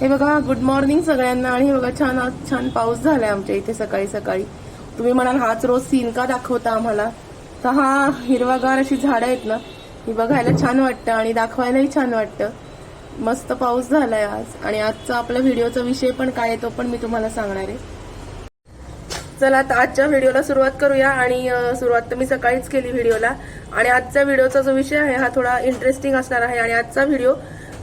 हे बघा good morning सगळ्यांना. आणि हे बघा छान आज छान पाऊस झालाय आमच्या इथे सकाळी सकाळी. तुम्ही म्हणाल हाच रोज सीन का दाखवता आम्हाला? तर हा हिरवागार अशी झाडं आहेत ना ही बघायला छान वाटतं आणि दाखवायलाही छान वाटतं. मस्त पाऊस झालाय आज. आणि आजचा आपला व्हिडिओचा विषय पण काय आहे तो पण मी तुम्हाला सांगणार आहे. चला आता आजच्या व्हिडिओला सुरुवात करूया. आणि सुरुवात तर मी सकाळीच केली व्हिडिओला. आणि आजचा व्हिडिओचा जो विषय आहे हा थोडा इंटरेस्टिंग असणार आहे. आणि आजचा व्हिडिओ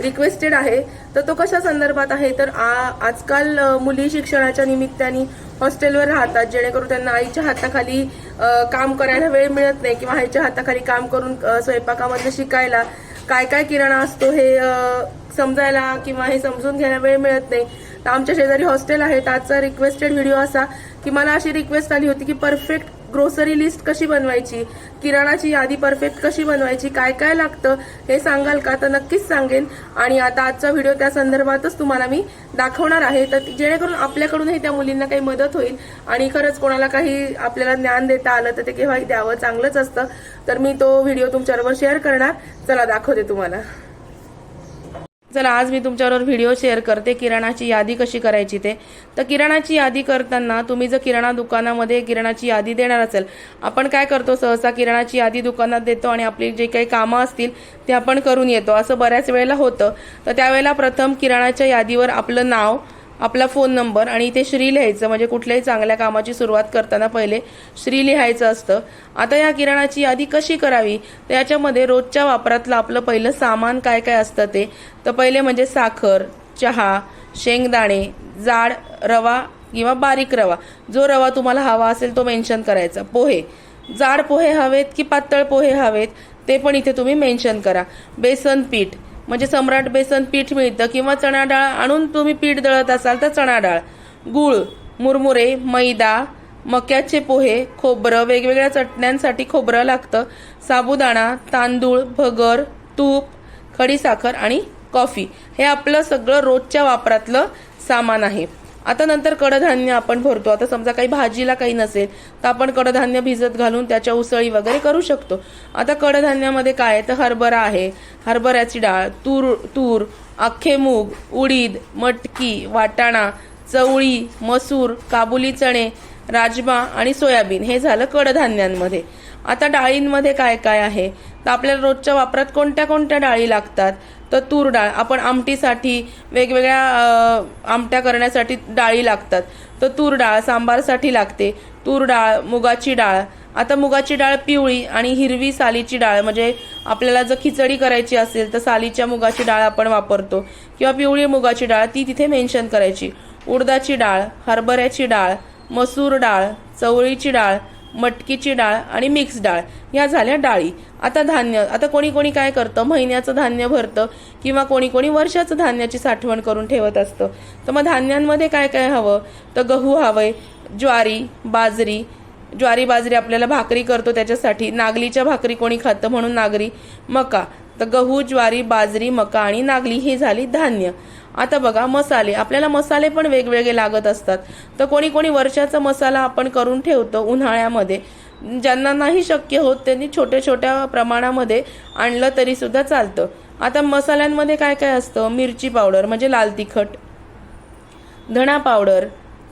रिक्वेस्टेड आहे तर तो कशा संदर्भात आहे? तर आ- आजकाल मुली शिक्षणाच्या निमित्ताने हॉस्टेलवर राहतात जेणेकरून त्यांना आईच्या हाताखाली काम करायला वेळ मिळत नाही किंवा आईच्या हाताखाली काम करून अ, स्वयंपाकामधलं शिकायला काय काय किराणा असतो हे समजायला किंवा हे समजून घ्यायला वेळ मिळत नाही. तर आमच्या शेजारी हॉस्टेल आहे आजचा रिक्वेस्टेड व्हिडिओ असा की मला अशी रिक्वेस्ट आली होती की परफेक्ट ग्रोसरी लिस्ट कशी बनवायची? किराणाची यादी परफेक्ट कशी बनवायची? काय काय लागतं? हे सांगाल का? तर नक्कीच सांगेन. आणि आता आजचा व्हिडिओ त्या संदर्भातच तुम्हाला मी दाखवणार आहे. तर जेणेकरून आपल्याकडूनही त्या मुलींना काही मदत होईल आणि खरंच कोणाला काही आपल्याला ज्ञान देता आलं तर ते केव्हाही द्यावं. चांगलंच असतं. तर मी तो व्हिडिओ तुमच्याबरोबर शेअर करणार. चला दाखवते तुम्हाला. चला आज मी तुमच्याबरोबर व्हिडिओ शेअर करते किराणाची यादी कशी करायची ते. तर किराणाची यादी करताना तुम्ही जर किराणा दुकानामध्ये किराणाची यादी देणार असेल आपण काय करतो सहसा किराणाची यादी दुकानात देतो आणि आपली जे काही कामं असतील ते आपण करून येतो. असं बऱ्याच वेळेला होतं. तर त्यावेळेला प्रथम किराणाच्या यादीवर आपलं नाव आपला फोन नंबर आणि इथे श्री लिहायचं म्हणजे कुठल्याही चांगल्या कामाची सुरुवात करताना पहिले श्री लिहायचं असतं. आता या किराणाची यादी कशी करावी? तर याच्यामध्ये रोजच्या वापरातलं आपलं पहिलं सामान काय काय असतं ते? तर पहिले म्हणजे साखर चहा शेंगदाणे जाड रवा किंवा बारीक रवा. जो रवा तुम्हाला हवा असेल तो मेन्शन करायचा. पोहे. जाड पोहे हवेत की पातळ पोहे हवेत ते पण इथे तुम्ही मेन्शन करा. बेसन पीठ. म्हणजे सम्राट बेसन पीठ मिळतं किंवा चणा डाळ आणून तुम्ही पीठ दळत असाल तर चणा डाळ. गूळ मुरमुरे मैदा मक्याचे पोहे खोबरं वेगवेगळ्या चटण्यांसाठी खोबरं लागतं. साबुदाणा तांदूळ भगर तूप खडीसाखर आणि कॉफी. हे आपलं सगळं रोजच्या वापरातलं सामान आहे. आता नंतर कडधान्य आपण भरतो. आता समजा काही भाजीला काही नसेल तर आपण कडधान्य भिजत घालून त्याच्या उसळी वगैरे करू शकतो. आता कडधान्यामध्ये काय आहे? तर हरभरा आहे. हरभऱ्याची डाळ तूर तूर अख्खे मूग उडीद मटकी वाटाणा चवळी मसूर काबुली चणे राजमा आणि सोयाबीन. हे झालं कडधान्यांमध्ये. आता डाळींमध्ये काय काय आहे? तर आपल्याला रोजच्या वापरात कोणत्या कोणत्या डाळी लागतात? तर तूर डाळ. आपण आमटीसाठी वेगवेगळ्या आमट्या करण्यासाठी डाळी लागतात. तर तूर डाळ सांबारसाठी लागते. तूर डाळ मुगाची डाळ. आता मुगाची डाळ पिवळी आणि हिरवी सालीची डाळ. म्हणजे आपल्याला जर खिचडी करायची असेल तर सालीच्या मुगाची डाळ आपण वापरतो. किंवा पिवळी मुगाची डाळ ती तिथे मेन्शन करायची. उडदाची डाळ हरभऱ्याची डाळ मसूर डाळ चवळीची डाळ मटकीची डाळ आणि मिक्स डाळ ह्या झाल्या डाळी. आता धान्य आता कोणी कोणी काय करतं? महिन्याचं धान्य भरतं किंवा कोणी कोणी वर्षाचं धान्याची साठवण करून ठेवत असतं. तर मग धान्यांमध्ये काय काय हवं? तर गहू हवंय ज्वारी बाजरी. ज्वारी बाजरी आपल्याला भाकरी करतो त्याच्यासाठी. नागलीच्या भाकरी कोणी खातं म्हणून नागरी. मका. तर गहू ज्वारी बाजरी मका आणि नागली ही झाली धान्य. आता बघा मसाले. आपल्याला मसाले पण वेगवेगळे लागत असतात. तर कोणी कोणी वर्षाचा मसाला आपण करून ठेवतो उन्हाळ्यामध्ये. ज्यांना नाही शक्य होत त्यांनी छोट्या छोट्या प्रमाणामध्ये आणलं तरी सुद्धा चालतं. आता मसाल्यांमध्ये काय काय असतं? मिरची पावडर म्हणजे लाल तिखट धणा पावडर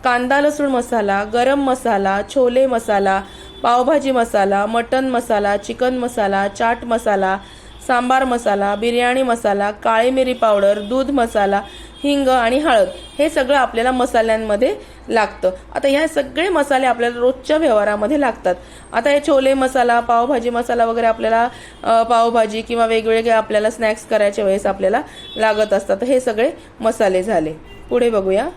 कांदा लसूण मसाला गरम मसाला छोले मसाला पावभाजी मसाला मटन मसाला चिकन मसाला चाट मसाला सांबार मसाला बिर्याणी मसाला काळी मिरी पावडर दूध मसाला हिंग आणि हळद हे सगळं आपल्याला मसाल्यांमध्ये लागतं. आता ह्या सगळे मसाले आपल्याला रोजच्या व्यवहारामध्ये लागतात. आता हे छोले मसाला पावभाजी मसाला वगैरे आपल्याला पावभाजी किंवा वेगवेगळे आपल्याला स्नॅक्स करायच्या वेळेस आपल्याला लागत असतात. हे सगळे मसाले झाले. पुढे बघूया.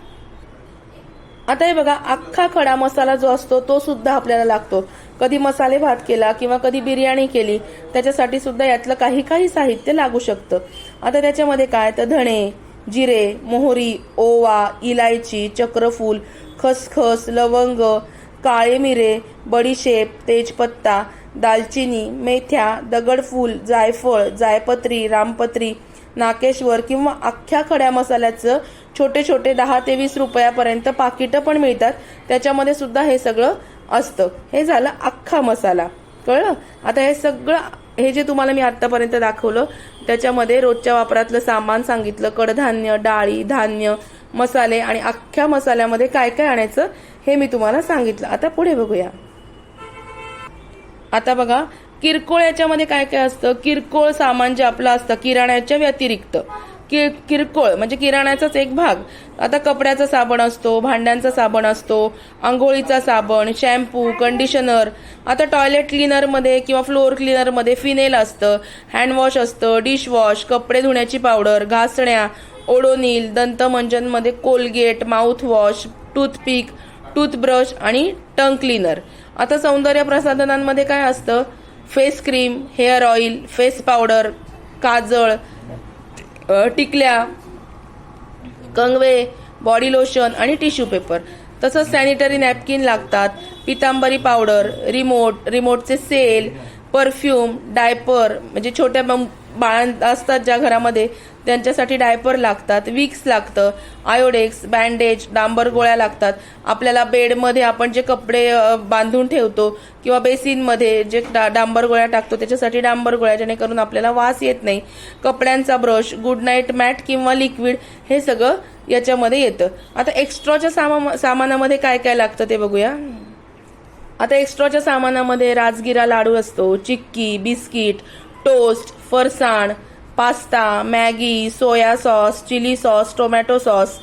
आता हे बघा अख्खा खडा मसाला जो असतो तो सुद्धा आपल्याला लागतो. कधी मसाले भात केला किंवा कधी बिर्याणी केली त्याच्यासाठी सुद्धा यातलं काही काही साहित्य लागू शकतं. आता त्याच्यामध्ये काय? तर धणे जिरे मोहरी ओवा इलायची चक्रफूल खसखस लवंग काळे मिरे बडीशेप तेजपत्ता दालचिनी मेथ्या दगडफूल जायफळ जायपत्री रामपत्री नाकेश्वर किंवा अख्ख्या खड्या मसाल्याचं छोटे छोटे दहा ते वीस रुपयापर्यंत पाकिटं पण मिळतात. त्याच्यामध्ये सुद्धा हे सगळं असतं. हे झालं अख्खा मसाला. कळलं? आता हे सगळं हे जे तुम्हाला मी आतापर्यंत दाखवलं त्याच्यामध्ये रोजच्या वापरातलं सामान सांगितलं कडधान्य डाळी धान्य मसाले आणि अख्ख्या मसाल्यामध्ये काय काय आणायचं हे मी तुम्हाला सांगितलं. आता पुढे बघूया. आता बघा किरकोळ याच्यामध्ये काय काय असतं? किरकोळ सामान जे आपलं असतं किराण्याच्या व्यतिरिक्त. किर किरकोळ म्हणजे किराण्याचाच एक भाग. आता कपड्याचा साबण असतो भांड्यांचा साबण असतो आंघोळीचा साबण शॅम्पू कंडिशनर. आता टॉयलेट क्लीनरमध्ये किंवा फ्लोअर क्लीनरमध्ये फिनेल असतं हँडवॉश असतं डिशवॉश कपडे धुण्याची पावडर घासण्या ओडोनील दंतमंजनमध्ये कोलगेट माउथवॉश टूथपिक टूथब्रश आणि टंग क्लीनर. आता सौंदर्य प्रसाधनांमध्ये काय असतं? Face cream hair oil face powder काजळ टिकल्या. कंगवे बॉडी लोशन आणि टिश्यू पेपर तसंच सॅनिटरी नॅपकिन लागतात. पितांबरी पावडर रिमोट रिमोटचे सेल परफ्यूम डायपर म्हणजे छोट्या बं- बाळ असतात ज्या घरामध्ये त्यांच्यासाठी डायपर लागतात विक्स लागतं आयोडेक्स बँडेज डांबर गोळ्या लागतात. आपल्याला बेडमध्ये आपण जे कपडे बांधून ठेवतो किंवा बेसिनमध्ये जे डा डांबर गोळ्या टाकतो त्याच्यासाठी डांबर गोळ्या जेणेकरून आपल्याला वास येत नाही. कपड्यांचा ब्रश गुड नाईट मॅट किंवा लिक्विड हे सगळं याच्यामध्ये येतं. आता एक्स्ट्राच्या सामा सामानामध्ये काय काय लागतं ते बघूया. आता एक्स्ट्राच्या सामानामध्ये राजगिरा लाडू असतो चिक्की बिस्किट टोस्ट फरसाण pasta Maggi soya sauce chilli sauce tomato sauce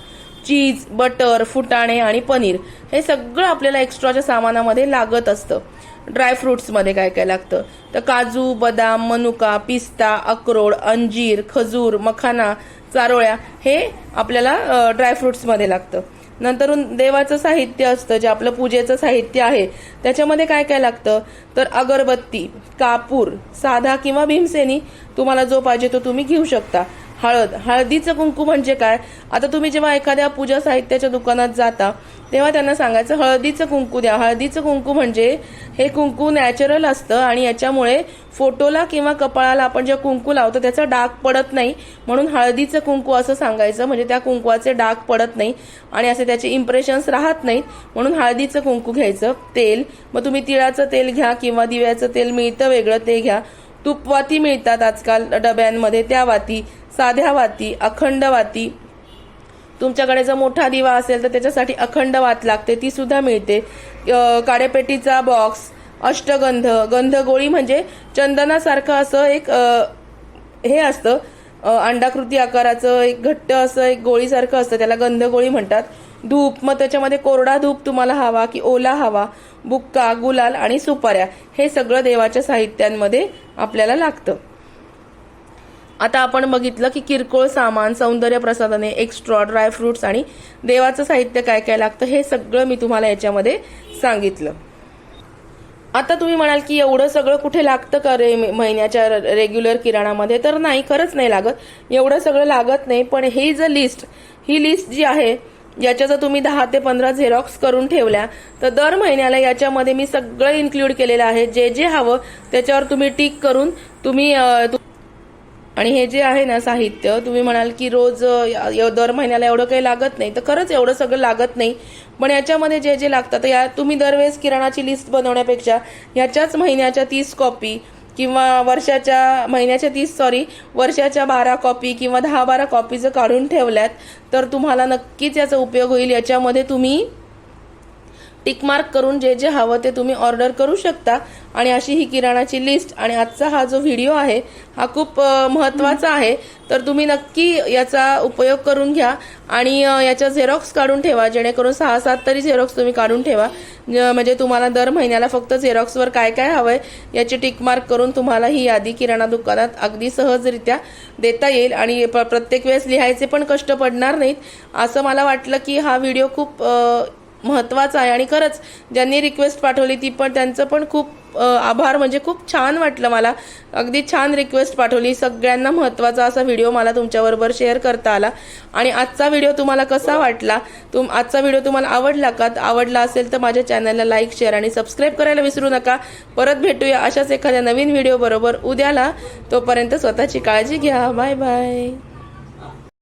cheese butter फुटाणे आणि पनीर हे सगळं आपल्याला एक्स्ट्राच्या सामानामध्ये लागत असतं. ड्रायफ्रुट्समध्ये काय काय लागतं? तर काजू बदाम मनुका पिस्ता अक्रोड अंजीर खजूर मखाना चारोळ्या हे आपल्याला ड्रायफ्रुट्समध्ये लागतं. नंतरून देवाचं साहित्य असतं जे आपलं पूजेचं साहित्य आहे. त्याच्यामध्ये काय काय लागतं? तर अगरबत्ती कापूर साधा किंवा भीमसेनी तुम्हाला जो पाहिजे तो तुम्ही घेऊ शकता. हळद. हळदीचं कुंकू म्हणजे काय? आता तुम्ही जेव्हा एखाद्या पूजा साहित्याच्या दुकानात जाता तेव्हा त्यांना सांगायचं हळदीचं कुंकू द्या. हळदीचं कुंकू म्हणजे हे कुंकू नॅचरल असतं आणि याच्यामुळे फोटोला किंवा कपाळाला आपण जेव्हा कुंकू लावतो त्याचा डाग पडत नाही. म्हणून हळदीचं कुंकू असं सांगायचं म्हणजे त्या कुंकवाचे डाग पडत नाही आणि असे त्याचे इम्प्रेशन्स राहत नाहीत. म्हणून हळदीचं कुंकू घ्यायचं तेल. मग तुम्ही तिळाचं तेल घ्या किंवा दिव्याचं तेल मिळतं वेगळं ते घ्या. तुपवाती मिळतात आजकाल डब्यांमध्ये. त्या वाती साध्या वाती अखंड वाती. तुमच्याकडे जर मोठा दिवा असेल तर त्याच्यासाठी अखंड वात लागते ती सुद्धा मिळते. काडेपेटीचा बॉक्स अष्टगंध गंधगोळी म्हणजे चंदनासारखं असं एक हे असतं. अंडाकृती आकाराचं एक घट्ट असं एक गोळीसारखं असतं त्याला गंधगोळी म्हणतात. धूप मग त्याच्यामध्ये कोरडा धूप तुम्हाला हवा की ओला हवा बुक्का गुलाल आणि सुपाऱ्या हे सगळं देवाच्या साहित्यांमध्ये आपल्याला लागतं. आता आपण बघितलं की किरकोळ सामान सौंदर्य प्रसाधने एक्स्ट्रा ड्रायफ्रुट्स आणि देवाचं साहित्य काय काय लागतं हे सगळं मी तुम्हाला याच्यामध्ये सांगितलं. आता तुम्ही म्हणाल की एवढं सगळं कुठे लागतं का रे महिन्याच्या रेग्युलर किराणामध्ये? तर नाही खरंच नाही लागत. एवढं सगळं लागत नाही पण ही जर लिस्ट ही लिस्ट जी आहे याच्या जर तुम्ही दहा ते पंधरा झेरॉक्स करून ठेवल्या तर दर महिन्याला याच्यामध्ये मी सगळं इन्क्लूड केलेलं आहे. जे जे हवं त्याच्यावर तुम्ही टिक करून तुम्ही आणि हे जे आहे ना साहित्य तुम्ही म्हणाल की रोज दर महिन्याला एवढं काही लागत नाही तर खरंच एवढं सगळं लागत नाही. पण याच्यामध्ये जे जे लागतं तर या तुम्ही दरवेळेस किराणाची लिस्ट बनवण्यापेक्षा याच्याच महिन्याच्या तीस कॉपी किंवा वर्षाच्या महिन्याच्या तीस सॉरी वर्षाच्या बारा कॉपी किंवा दहा बारा कॉपी जर काढून ठेवल्यात तर तुम्हाला नक्कीच याचा उपयोग होईल. याच्यामध्ये तुम्ही टिकमार्क करून जे जे हवं ते तुम्ही ऑर्डर करू शकता. आणि अशी ही किराणाची लिस्ट आणि आजचा हा जो व्हिडिओ आहे हा खूप महत्त्वाचा आहे. तर तुम्ही नक्की याचा उपयोग करून घ्या आणि याच्या झेरॉक्स काढून ठेवा. जेणेकरून सहा सात तरी झेरॉक्स तुम्ही काढून ठेवा. ज- म्हणजे तुम्हाला दर महिन्याला फक्त झेरॉक्सवर काय काय हवंय याची टिकमार्क करून तुम्हाला ही यादी किराणा दुकानात अगदी सहजरित्या देता येईल. आणि प- प्रत्येक वेळेस लिहायचे पण कष्ट पडणार नाहीत. असं मला वाटलं की हा व्हिडिओ खूप महत्त्वाचं आहे. आणि खरंच ज्यांनी रिक्वेस्ट पाठवली ती पण त्यांचं पण खूप आभार. म्हणजे खूप छान वाटलं मला. अगदी छान रिक्वेस्ट पाठवली. सगळ्यांना महत्त्वाचा असा व्हिडिओ मला तुमच्याबरोबर शेअर करता आला. आणि आजचा व्हिडिओ तुम्हाला कसा वाटला? तुम आजचा व्हिडिओ तुम्हाला आवडला का? आवडला असेल तर माझ्या चॅनलला लाईक शेअर आणि सबस्क्राईब करायला विसरू नका. परत भेटूया अशाच एखाद्या नवीन व्हिडिओबरोबर उद्याला. तोपर्यंत स्वतःची काळजी घ्या. Bye bye